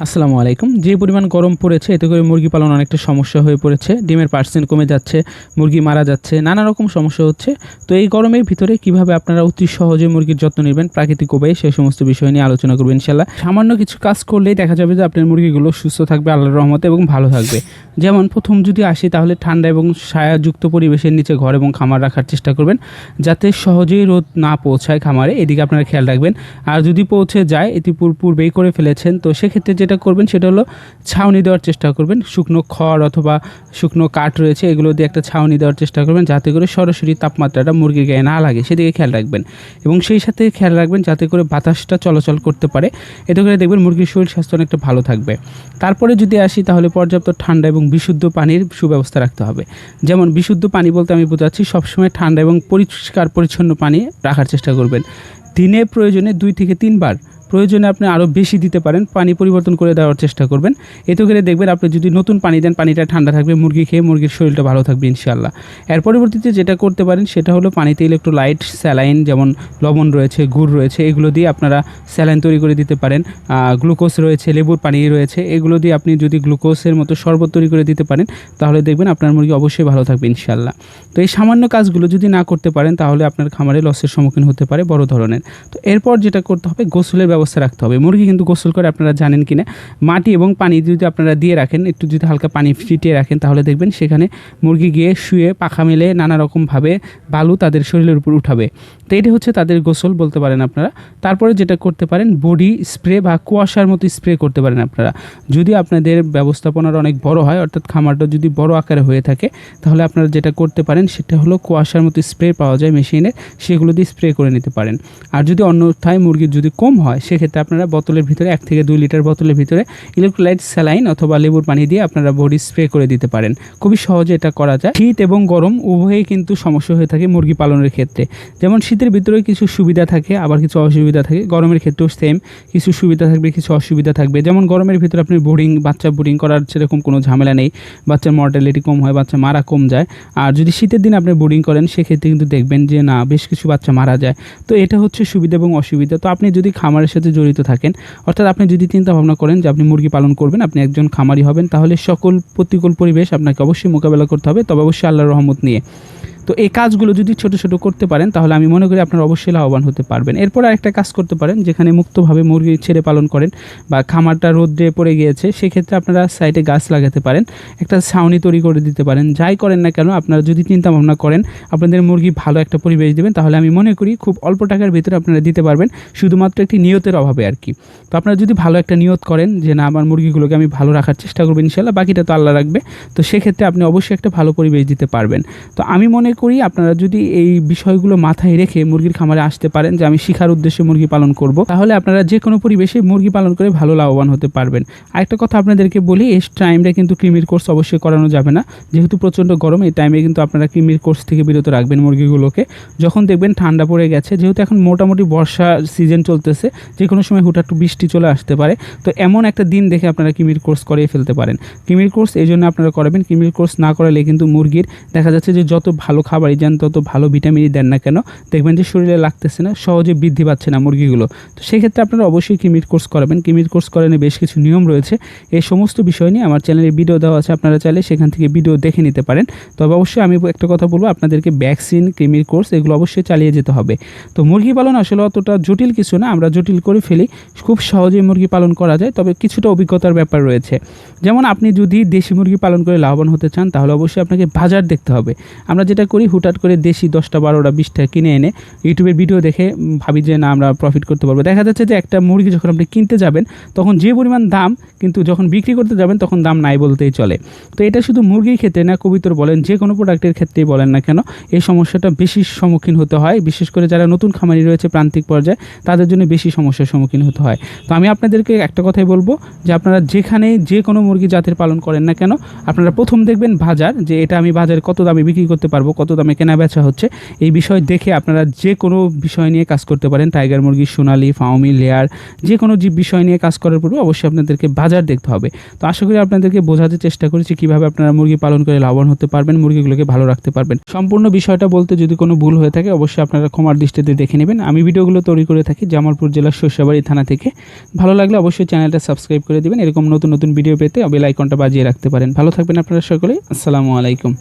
আসসালামু আলাইকুম। যে পরিমাণ গরম পড়েছে, এতে করে মুরগি পালন অনেকটা সমস্যা হয়ে পড়েছে। ডিমের পার্সেন্ট কমে যাচ্ছে, মুরগি মারা যাচ্ছে, নানা রকম সমস্যা হচ্ছে। তো এই গরমের ভিতরে কীভাবে আপনারা অতি সহজে মুরগির যত্ন নেবেন, প্রাকৃতিক উপায়ে সেই সমস্ত বিষয় নিয়ে আলোচনা করবেন ইনশাল্লাহ সামান্য কিছু কাজ করলেই দেখা যাবে যে আপনার মুরগিগুলো সুস্থ থাকবে, আল্লাহর রহমতে এবং ভালো থাকবে। যেমন প্রথম যদি আসি, তাহলে ঠান্ডা এবং ছায়াযুক্ত পরিবেশের নিচে ঘর এবং খামার রাখার চেষ্টা করবেন, যাতে সহজেই রোদ না পৌঁছায় খামারে। এদিকে আপনারা খেয়াল রাখবেন, আর যদি পৌঁছে যায়, এটি পূর- পূর্বেই করে ফেলেছেন, তো সেক্ষেত্রে যেটা করবেন সেটা হলো ছাউনি দেওয়ার চেষ্টা করবেন। শুকনো খড় অথবা শুকনো কাঠ রয়েছে, এগুলো দিয়ে একটা ছাউনি দেওয়ার চেষ্টা করবেন যাতে করে সরাসরি তাপমাত্রাটা মুরগির গায়ে না লাগে। সেদিকে খেয়াল রাখবেন। এবং সেই সাথে খেয়াল রাখবেন যাতে করে বাতাসটা চলাচল করতে পারে। এতে করে দেখবেন মুরগির শরীর স্বাস্থ্য অনেকটা ভালো থাকবে। তারপরে যদি আসি তাহলে পর্যাপ্ত ঠান্ডা এবং বিশুদ্ধ পানির সুব্যবস্থা রাখতে হবে। যেমন বিশুদ্ধ পানি বলতে আমি বোঝাচ্ছি, সবসময় ঠান্ডা এবং পরিষ্কার, পরিচ্ছন্ন পানি রাখার চেষ্টা করবেন। দিনে প্রয়োজনে দুই থেকে তিনবার প্রয়োজনে আপনি আরও বেশি দিতে পারেন, পানি পরিবর্তন করে দেওয়ার চেষ্টা করবেন। এতে করে দেখবেন আপনি যদি নতুন পানি দেন, পানিটা ঠান্ডা থাকবে, মুরগি খেয়ে মুরগির শরীরটা ভালো থাকবে ইনশাল্লাহ এর পরবর্তীতে যেটা করতে পারেন, সেটা হলো পানিতে ইলেকট্রোলাইট স্যালাইন যেমন লবণ রয়েছে, গুড় রয়েছে, এগুলো দিয়ে আপনারা স্যালাইন তৈরি করে দিতে পারেন। গ্লুকোজ রয়েছে, লেবুর পানি রয়েছে, এগুলো দিয়ে আপনি যদি গ্লুকোজের মতো শরবত তৈরি করে দিতে পারেন, তাহলে দেখবেন আপনার মুরগি অবশ্যই ভালো থাকবে ইনশাল্লাহ তো এই সামান্য কাজগুলো যদি না করতে পারেন, তাহলে আপনার খামারে লসের সম্মুখীন হতে পারে বড় ধরনের। তো এরপর যেটা করতে হবে, গোসলের ব্যবস্থা রাখতে হবে। মুরগি কিন্তু গোসল করে আপনারা জানেন কি না মাটি এবং পানি যদি আপনারা দিয়ে রাখেন, একটু যদি হালকা পানি ফিটিয়ে রাখেন, তাহলে দেখবেন সেখানে মুরগি গিয়ে শুয়ে, পাখা মেলে, নানা রকমভাবে বালু তাদের শরীরের উপর উঠাবে। তো এটি হচ্ছে তাদের গোসল বলতে পারেন আপনারা। তারপরে যেটা করতে পারেন, বডি স্প্রে বা কুয়াশার মতো স্প্রে করতে পারেন আপনারা। যদি আপনাদের ব্যবস্থাপনার অনেক বড় হয়, অর্থাৎ খামারটা যদি বড় আকারে হয়ে থাকে, তাহলে আপনারা যেটা করতে পারেন, সেটা হলো কুয়াশার মতো স্প্রে পাওয়া যায় মেশিনে সেগুলো দিয়ে স্প্রে করে নিতে পারেন। আর যদি অন্যথায় মুরগির যদি কম হয় সেক্ষেত্রে আপনারা বোতলের ভিতরে এক থেকে দুই লিটার বোতলের ভিতরে ইলেকট্রোলাইট স্যালাইন অথবা লেবুর পানি দিয়ে আপনারা বডি স্প্রে করে দিতে পারেন। খুবই সহজে এটা করা যায়। শীত এবং গরম উভয়ই কিন্তু সমস্যা হয়ে থাকে মুরগি পালনের ক্ষেত্রে। যেমন শীতের ভিতরে কিছু সুবিধা থাকে, আবার কিছু অসুবিধা থাকে। গরমের ক্ষেত্রেও সেম কিছু সুবিধা থাকবে, কিছু অসুবিধা থাকবে। যেমন গরমের ভিতরে আপনি বোর্ডিং বাচ্চা বোর্ডিং করার সেরকম কোনো ঝামেলা নেই। বাচ্চার মর্টালিটি কম হয়, বাচ্চা মারা কম যায়। আর যদি শীতের দিন আপনি বোর্ডিং করেন, সেক্ষেত্রে কিন্তু দেখবেন যে না, বেশ কিছু বাচ্চা মারা যায়। তো এটা হচ্ছে সুবিধা এবং অসুবিধা। তো আপনি যদি খামারের সাথে জড়িত থাকেন। অর্থাৎ আপনি যদি চিন্তা ভাবনা করেন যে আপনি মুরগি পালন করবেন, আপনি একজন খামারি হবেন, তাহলে সকল প্রতিকূল পরিবেশ আপনাকে অবশ্যই মোকাবেলা করতে হবে। তবে অবশ্যই আল্লাহর রহমত নিয়ে। তো এই কাজগুলো যদি ছোট ছোট করতে পারেন, তাহলে আমি মনে করি আপনারা অবশ্যই লাভবান হতে পারবেন। এরপর আরেকটা কাজ করতে পারেন, যেখানে মুক্তভাবে মুরগি ছেড়ে পালন করেন বা খামারটা রোদ্রে পড়ে গিয়েছে, সেক্ষেত্রে আপনারা সাইডে গাছ লাগাতে পারেন, একটা ছাউনি তৈরি করে দিতে পারেন। যাই করেন না কেন, আপনারা যদি চিন্তা ভাবনা করেন, আপনাদের মুরগি ভালো একটা পরিবেশ দেবেন, তাহলে আমি মনে করি খুব অল্প টাকার ভিতরে আপনারা দিতে পারবেন, শুধুমাত্র একটি নিয়তের অভাবে আর কি। তো আপনারা যদি ভালো একটা নিয়ত করেন যে, না, আমার মুরগিগুলোকে আমি ভালো রাখার চেষ্টা করব ইনশাল্লাহ বাকিটা তো আল্লাহ রাখবে, তো সেক্ষেত্রে আপনি অবশ্যই একটা ভালো পরিবেশ দিতে পারবেন। তো আমি মনে করি, আপনারা যদি এই বিষয়গুলো মাথায় রেখে মুরগির খামারে আসতে পারেন যে আমি শিখার উদ্দেশ্যে মুরগি পালন করব, তাহলে আপনারা যে কোনো পরিবেশে মুরগি পালন করে ভালো লাভবান হতে পারবেন। আরেকটা কথা আপনাদেরকে বলি, এই টাইমটা কিন্তু ক্রিমির কোর্স অবশ্যই করানো যাবে না। যেহেতু প্রচণ্ড গরম, এই টাইমে কিন্তু আপনারা ক্রিমির কোর্স থেকে বিরত রাখবেন মুরগিগুলোকে। যখন দেখবেন ঠান্ডা পড়ে গেছে, যেহেতু এখন মোটামুটি বর্ষা সিজন চলতেছে, যে কোনো সময় হুটার একটু বৃষ্টি চলে আসতে পারে। তো এমন একটা দিন দেখে আপনারা কিমির কোর্স করিয়ে ফেলতে পারেন। কিমির কোর্স এই জন্য আপনারা করাবেন, কিমির কোর্স না করালে কিন্তু মুরগির দেখা যাচ্ছে যে যত ভালো খাবারই যান তত ভালো ভিটামিনই দেন না কেন, দেখবেন যে শরীরে লাগতেছে না, সহজে বৃদ্ধি পাচ্ছে না মুরগিগুলো। তো সেক্ষেত্রে আপনারা অবশ্যই কিমির কোর্স করাবেন। কিমির কোর্স করানো বেশ কিছু নিয়ম রয়েছে। এই সমস্ত বিষয় নিয়ে আমার চ্যানেলে ভিডিও দেওয়া আছে, আপনারা চাইলে সেখান থেকে ভিডিও দেখে নিতে পারেন। তবে অবশ্যই আমি একটা কথা বলব, আপনাদেরকে ভ্যাকসিন ক্রিমির কোর্স এগুলো অবশ্যই চালিয়ে যেতে হবে। তো মুরগি পালন আসলে অতটা জটিল কিছু না, আমরা জটিল করে ফেলি, খুব সহজেই মুরগি পালন করা যায়, তবে কিছুটা অভিজ্ঞতার ব্যাপার রয়েছে। যেমন আপনি যদি দেশি মুরগি পালন করে লাভবান হতে চান, তাহলে অবশ্যই আপনাকে বাজার দেখতে হবে। আমরা যেটা হুটহাট করে দেশি দশটা বারোটা বিশটা কিনে এনে ইউটিউবের ভিডিও দেখে ভাবি যে না, আমরা প্রফিট করতে পারব। দেখা যাচ্ছে যে একটা মুরগি যখন আপনি কিনতে যাবেন, তখন যে পরিমাণ দাম, কিন্তু যখন বিক্রি করতে যাবেন, তখন দাম নাই বলতেই চলে। তো এটা শুধু মুরগির ক্ষেত্রে না, কবিতর বলেন, যে কোনো প্রোডাক্টের ক্ষেত্রেই বলেন না কেন, এই সমস্যাটা বেশি সম্মুখীন হতে হয়। বিশেষ করে যারা নতুন খামারি রয়েছে প্রান্তিক পর্যায়ে, তাদের জন্য বেশি সমস্যার সম্মুখীন হতে হয়। তো আমি আপনাদেরকে একটা কথাই বলব, যে আপনারা যেখানে যে কোনো মুরগি জাতের পালন করেন না কেন, আপনারা প্রথম দেখবেন বাজার, যে এটা আমি বাজারে কত দামে বিক্রি করতে পারব কত দামে কেনা বেচা হচ্ছে, এই বিষয় দেখে আপনারা যে কোনো বিষয় নিয়ে কাজ করতে পারেন। টাইগার মুরগি, সোনালি ফাউমি লেয়ার, যে কোনো জীব বিষয় নিয়ে কাজ করার পূর্বে অবশ্যই আপনাদেরকে বাজার দেখতে হবে। তো আশা করি আপনাদেরকে বোঝাতে চেষ্টা করেছি কীভাবে আপনারা মুরগি পালন করে লাভবান হতে পারবেন, মুরগিগুলোকে ভালো রাখতে পারবেন। সম্পূর্ণ বিষয়টা বলতে যদি কোনো ভুল হয়ে থাকে, অবশ্যই আপনারা ক্ষমার দৃষ্টিতে দেখে নেবেন। আমি ভিডিওগুলো তৈরি করে থাকি জামালপুর জেলার শস্যবাড়ি থানা থেকে। ভালো লাগলে অবশ্যই চ্যানেলটা সাবস্ক্রাইব করে দেবেন। এরকম নতুন নতুন ভিডিও পেতে বেল আইকনটা বাজিয়ে রাখতে পারেন। ভালো থাকবেন আপনারা সকলে আসসালামু আলাইকুম।